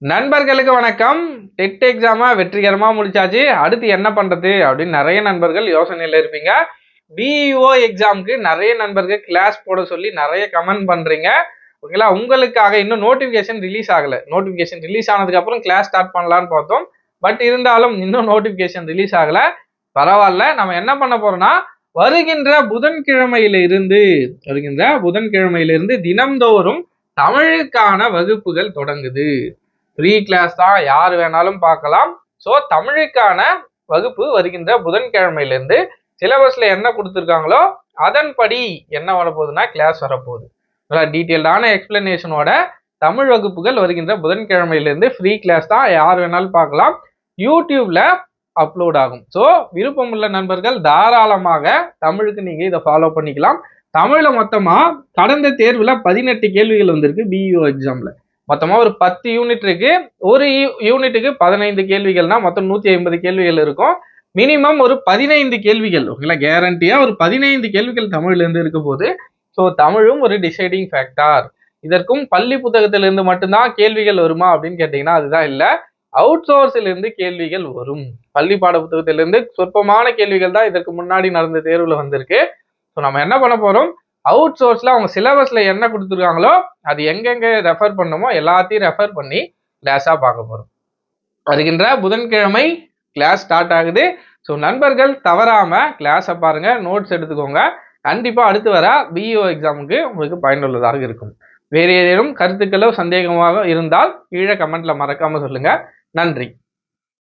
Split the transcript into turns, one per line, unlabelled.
நண்பர்களுக்கு வணக்கம். டெட் எக்ஸாமை வெற்றிகரமாக முடிச்சாச்சு. அடுத்து என்ன பண்ணுறது அப்படின்னு நிறைய நண்பர்கள் யோசனையில் இருப்பீங்க. பிஇஓ எக்ஸாமுக்கு நிறைய நண்பர்கள் கிளாஸ் போட சொல்லி நிறைய கமெண்ட் பண்ணுறீங்க ஓகேங்களா? உங்களுக்காக இன்னும் நோட்டிஃபிகேஷன் ரிலீஸ் ஆகலை. நோட்டிஃபிகேஷன் ரிலீஸ் ஆனதுக்கப்புறம் கிளாஸ் ஸ்டார்ட் பண்ணலான்னு பார்த்தோம். பட் இருந்தாலும் இன்னும் நோட்டிஃபிகேஷன் ரிலீஸ் ஆகலை. பரவாயில்ல. நம்ம என்ன பண்ண போகிறோம்னா வருகின்ற புதன்கிழமையிலிருந்து வருகின்ற புதன்கிழமையிலிருந்து தினம்தோறும் தமிழுக்கான வகுப்புகள் தொடங்குது. ஃப்ரீ கிளாஸ் தான் யார் வேணாலும் பார்க்கலாம். ஸோ தமிழுக்கான வகுப்பு வருகின்ற புதன்கிழமையிலேருந்து சிலபஸில் என்ன கொடுத்துருக்காங்களோ அதன்படி என்ன வரப்போகுதுன்னா கிளாஸ் வரப்போகுது. நல்லா டீட்டெயில்டான எக்ஸ்பிளனேஷனோட தமிழ் வகுப்புகள் வருகின்ற புதன்கிழமையிலேருந்து ஃப்ரீ கிளாஸ் தான் யார் வேணாலும் பார்க்கலாம். யூடியூப்ல அப்லோட் ஆகும். ஸோ விருப்பமுள்ள நண்பர்கள் தாராளமாக தமிழுக்கு நீங்கள் இதை ஃபாலோ பண்ணிக்கலாம். தமிழில் மொத்தமாக கடந்த தேர்வில் பதினெட்டு கேள்விகள் வந்திருக்கு பிஇஓ எக்ஸாமில் மொத்தமாக ஒரு பத்து யூனிட் இருக்கு. ஒரு யூனிட்டுக்கு பதினைந்து கேள்விகள்னா மொத்தம் நூற்றி ஐம்பது கேள்விகள் இருக்கும். மினிமம் ஒரு பதினைந்து கேள்விகள். ஓகேங்களா? கேரண்டியாக ஒரு பதினைந்து கேள்விகள் தமிழ்லேருந்து இருக்க போது ஸோ தமிழும் ஒரு டிசைடிங் ஃபேக்டார் இதற்கும் பள்ளி புத்தகத்திலிருந்து மட்டும்தான் கேள்விகள் வருமா அப்படின்னு கேட்டிங்கன்னா அதுதான் இல்லை. அவுட் சோர்ஸிலிருந்து கேள்விகள் வரும். பள்ளி பாட புத்தகத்திலிருந்து சொற்பமான கேள்விகள் தான் இதற்கு முன்னாடி நடந்த தேர்வில் வந்திருக்கு. ஸோ நம்ம என்ன பண்ண போகிறோம் அவுட் சோர்ஸில் அவங்க சிலபஸில் என்ன கொடுத்துருக்காங்களோ அது எங்கெங்கே ரெஃபர் பண்ணுமோ எல்லாத்தையும் ரெஃபர் பண்ணி கிளாஸாக பார்க்க போகிறோம் வருகின்ற புதன்கிழமை கிளாஸ் ஸ்டார்ட் ஆகுது. ஸோ நண்பர்கள் தவறாமல் கிளாஸை பாருங்கள் நோட்ஸ் எடுத்துக்கோங்க. கண்டிப்பாக அடுத்து வர பிஇஓ எக்ஸாமுக்கு உங்களுக்கு பயனுள்ளதாக இருக்கும். வேறு ஏதேனும் கருத்துக்களோ சந்தேகமாக இருந்தால் கீழே கமெண்ட்டில் மறக்காமல் சொல்லுங்கள் நன்றி.